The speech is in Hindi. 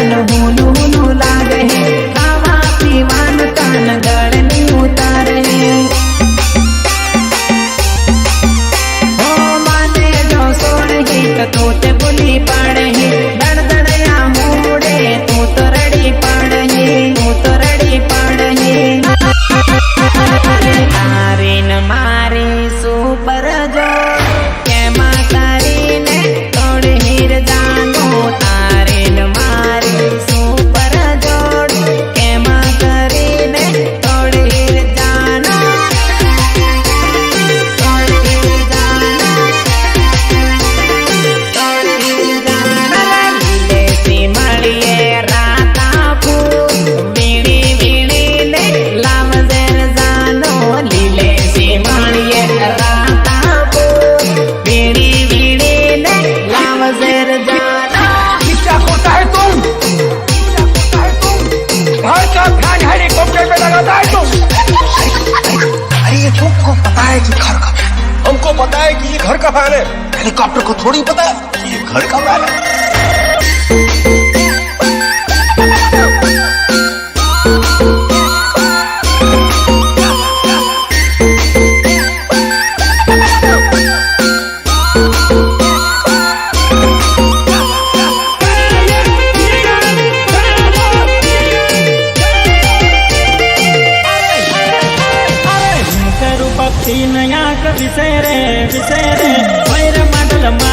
ಜ್ಞಾನವು अरे ये तुमको पता है कि घर का हमको पता है कि ये घर का फ़ैन है। हेलीकॉप्टर को थोड़ी पता है ये घर का फ़ैन है। சீனையாக விசேரே விசேரே வைர மண்டலமா